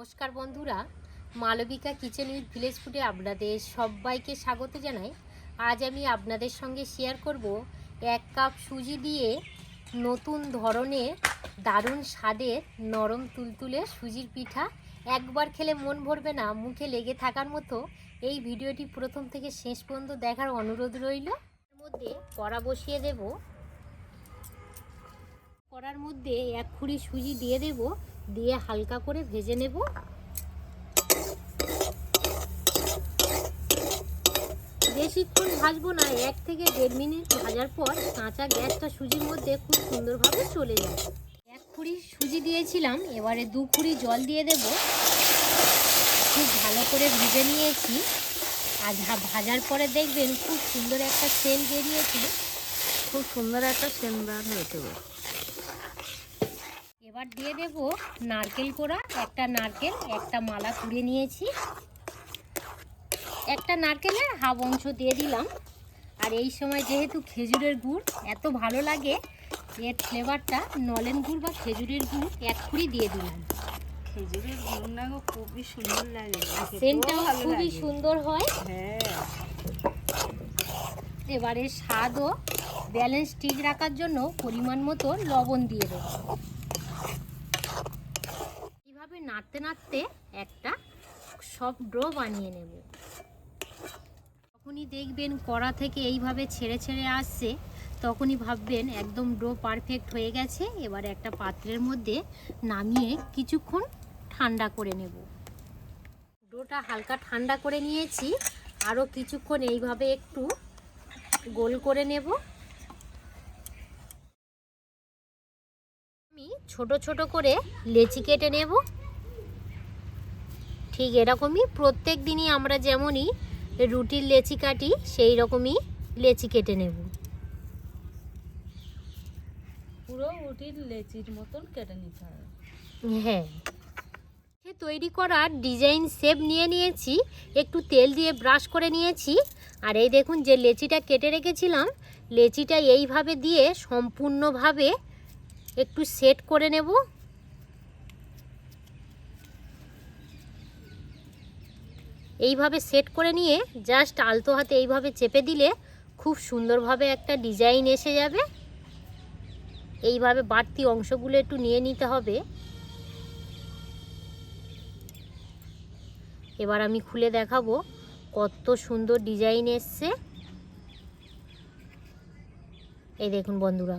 নমস্কার বন্ধুরা। Malavika kitchen with village ফুডে আপনাদের সবাইকে স্বাগত জানাই। আজ আমি আপনাদের সঙ্গে শেয়ার করব এক কাপ সুজি দিয়ে নতুন ধরনের দারুণ স্বাদের নরম তুলতুলে সুজির পিঠা। একবার খেলে মন ভরবে না, মুখে লেগে থাকার মতো। এই ভিডিওটি প্রথম থেকে শেষ পর্যন্ত দেখার অনুরোধ রইল। মধ্যে কড়া বসিয়ে দেব। কড়ার মধ্যে এক খুঁড়ি সুজি দিয়ে দেব। দিয়ে হালকা করে ভেজে নেব। বেশিক্ষণ ভাজবো না, এক থেকে দেড় মিনিট ভাজার পর কাঁচা গ্যাসটা সুজির মধ্যে খুব সুন্দরভাবে চলে যাবে। এক খুঁড়ি সুজি দিয়েছিলাম, এবারে দু খুঁড়ি জল দিয়ে দেব। খুব ভালো করে ভেজে নিয়েছি। আর ভাজার পরে দেখবেন খুব সুন্দর একটা সেন্ট বেরিয়েছে খুব সুন্দর একটা সেন্দার হয়েছে। গো। এবার দিয়ে দেব নারকেল কোড়া একটা নারকেল একটা মালা কুড়ে নিয়েছি। একটা নারকেলের হাফ অংশ দিয়ে দিলাম। আর এই সময় যেহেতু খেজুরের গুড় এত ভালো লাগে এর ফ্লেভারটা নলেন গুড় বা খেজুরের গুড় এক কুড়ি দিয়ে দিলাম। খেজুরের গুড়না খুবই সুন্দর লাগে। সেন্টটাও খুবই সুন্দর হয়। হ্যাঁ। এবারে স্বাদ ও ব্যালেন্স ঠিক রাখার জন্য পরিমাণ মতো লবণ দিয়ে দেব। নাড়তে নাড়তে একটা সফট ডো বানিয়ে নেব। যখনই দেখবেন কড়া থেকে এইভাবে ছেড়ে ছেড়ে আসছে, তখনই ভাববেন একদম ডো পারফেক্ট হয়ে গেছে, এবার একটা পাত্রের মধ্যে নামিয়ে কিছুক্ষণ ঠান্ডা করে নেব। ডোটা হালকা ঠান্ডা করে নিয়েছি, আরও কিছুক্ষণ এইভাবে একটু গোল করে নেব। আমি ছোট ছোট করে লেচি কেটে নেব। ঠিক এরকমই প্রত্যেক দিনই আমরা যেমনই রুটির লেচি কাটি সেই রকমই লেচি কেটে নেব। পুরো রুটির লেচির মতন কেটে নিতে হবে। হ্যাঁ। তৈরি করার ডিজাইন শেপ নিয়ে নিয়েছি একটু তেল দিয়ে ব্রাশ করে নিয়েছি। আর এই দেখুন যে লেচিটা কেটে রেখেছিলাম লেচিটা এইভাবে দিয়ে সম্পূর্ণভাবে একটু সেট করে নেব। এইভাবে সেট করে নিয়ে জাস্ট আলতো হাতে এইভাবে চেপে দিলে খুব সুন্দরভাবে একটা ডিজাইন এসে যাবে। এইভাবে বাড়তি অংশগুলো একটু নিয়ে নিতে হবে। এবার আমি খুলে দেখাবো কত সুন্দর ডিজাইন এসছে। এই দেখুন বন্ধুরা,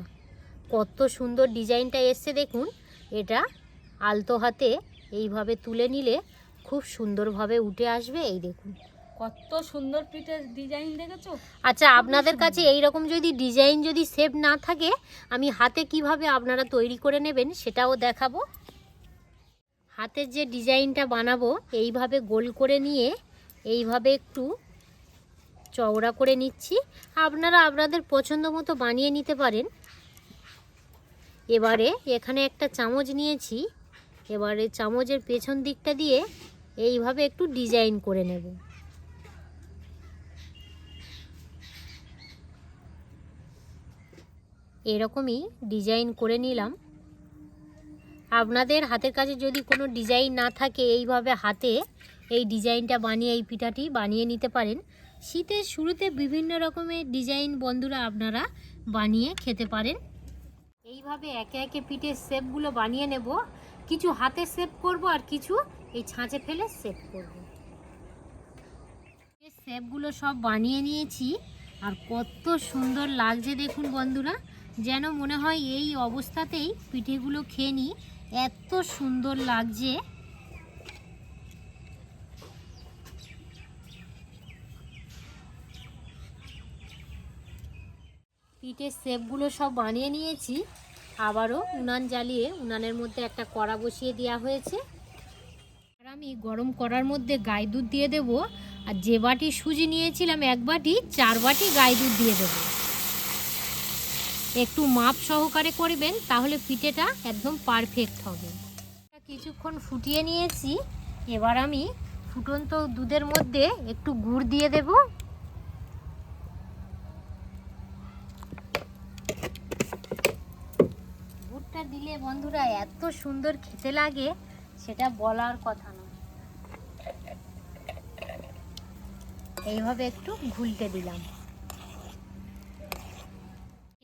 কত সুন্দর ডিজাইনটা এসছে দেখুন। এটা আলতো হাতে এইভাবে তুলে নিলে খুব সুন্দরভাবে উঠে আসবে এই দেখুন। কত সুন্দর পিঠের ডিজাইন দেখেছ? আচ্ছা আপনাদের কাছে এই রকম যদি ডিজাইন যদি সেভ না থাকে আমি হাতে কীভাবে আপনারা তৈরি করে নেবেন সেটাও দেখাবো। হাতের যে ডিজাইনটা বানাবো এইভাবে গোল করে নিয়ে এইভাবে একটু চওড়া করে নিচ্ছি। আপনারা আপনাদের পছন্দ মতো বানিয়ে নিতে পারেন। এবারে এখানে একটা চামচ নিয়েছি। এবারে চামচের পেছন দিকটা দিয়ে এইভাবে একটু ডিজাইন করে নেব। এরকমই ডিজাইন করে নিলাম। আপনাদের হাতের কাছে যদি কোনো ডিজাইন না থাকে এইভাবে হাতে, এই ডিজাইনটা বানিয়ে, এই পিঠাটি বানিয়ে নিতে পারেন। শীতের শুরুতে বিভিন্ন রকমের ডিজাইন বন্ধুরা আপনারা বানিয়ে খেতে পারেন। এইভাবে একে একে পিঠের শেপগুলো বানিয়ে নেব। কিছু হাতে শেপ করব আর কিছু এই ছাঁচে ফেলে শেপ করব। শেপগুলো সব বানিয়ে নিয়েছি আর কত সুন্দর লাগছে দেখুন বন্ধুরা, যেন মনে হয় এই অবস্থাতেই পিঠেগুলো খেয়ে নিই, এত সুন্দর লাগছে। পিঠের শেপগুলো সব বানিয়ে নিয়েছি। আবারও উনান জ্বালিয়ে উনানের মধ্যে একটা কড়া বসিয়ে দেওয়া হয়েছে। আর আমি গরম করার মধ্যে গাই দুধ দিয়ে দেব। আর যে বাটি সুজি নিয়েছিলাম, এক বাটি, চার বাটি গাই দুধ দিয়ে দেবো। একটু মাপ সহকারে করবেন, তাহলে পিঠেটা একদম পারফেক্ট হবে। কিছুক্ষণ ফুটিয়ে নিয়েছি। এবার আমি ফুটন্ত দুধের মধ্যে একটু গুড় দিয়ে দেব। গুড়টা দিলে বন্ধুরা এত সুন্দর খেতে লাগে সেটা বলার কথা না। এইভাবে একটু ঘুলতে দিলাম।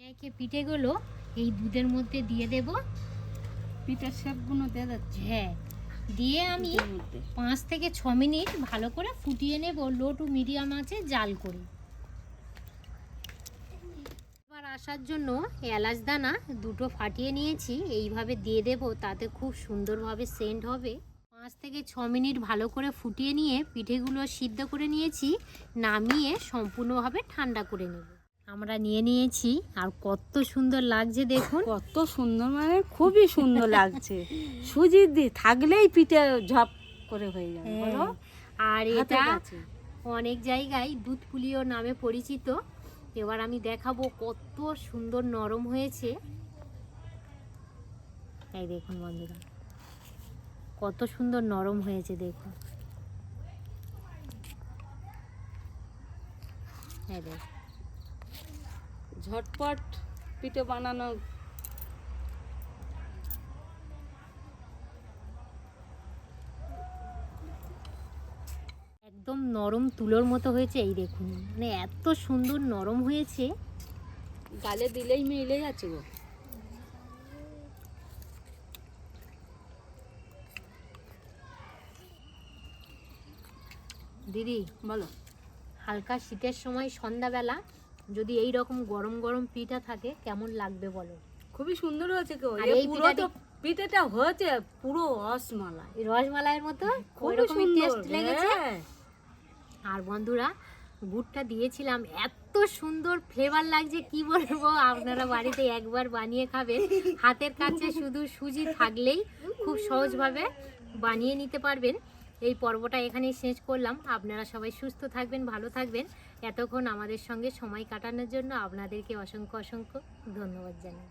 একে পিঠেগুলো এই দুধের মধ্যে দিয়ে দেব। পিঠার শেপগুলো দিয়ে যাচ্ছে হ্যাঁ দিয়ে আমি পাঁচ থেকে ছ মিনিট ভালো করে ফুটিয়ে নেব লো টু মিডিয়াম আছে জাল করে এবার আসার জন্য এলাচ দানা দুটো ফাটিয়ে নিয়েছি। এইভাবে দিয়ে দেব তাতে খুব সুন্দরভাবে সেন্ট হবে। পাঁচ থেকে ছ মিনিট ভালো করে ফুটিয়ে নিয়ে পিঠেগুলো সিদ্ধ করে নিয়েছি নামিয়ে সম্পূর্ণভাবে ঠান্ডা করে নেব। আমরা নিয়ে নিয়েছি আর কত সুন্দর লাগছে দেখুন। কত সুন্দর মানে খুবই সুন্দর লাগছে। সুজি থাকলেই পিঠে ঝপ করে হয়ে যাবে হ্যাঁ, আর এটা। অনেক জায়গায় দুধ পুলিও নামে পরিচিত। এবার আমি দেখাবো কত সুন্দর নরম হয়েছে। তাই দেখুন বন্ধুরা, কত সুন্দর নরম হয়েছে, দেখুন। হ্যাঁ দেখুন। ঝটপট পিঠে বানানো একদম নরম তুলোর মতো হয়েছে এই দেখুন। মানে এত সুন্দর নরম হয়েছে। গালে দিলেই মিলে যাচ্ছে গো। দিদি বলো। হালকা শীতের সময় সন্ধ্যাবেলা যদি এই রকম গরম গরম পিঠা থাকে কেমন লাগবে বলো? খুবই সুন্দর হয়েছে গো। আর এই পুরো তো পিঠেটা হয়েছে পুরো রসমালাই। রসমালাইয়ের মতো? ওইরকমই সুন্দর। টেস্ট লেগেছে? হ্যাঁ। আর বন্ধুরা গুড়টা দিয়েছিলাম। এত সুন্দর ফ্লেভার লাগছে, কি বলব? আপনারা বাড়িতে একবার বানিয়ে খাবেন। হাতের কাছে শুধু সুজি থাকলেই খুব সহজভাবে বানিয়ে নিতে পারবেন। এই পর্বটা এখানেই শেষ করলাম। আপনারা সবাই সুস্থ থাকবেন, ভালো থাকবেন। এতক্ষণ আমাদের সঙ্গে সময় কাটানোর জন্য আপনাদেরকে অসংখ্য অসংখ্য ধন্যবাদ জানাই।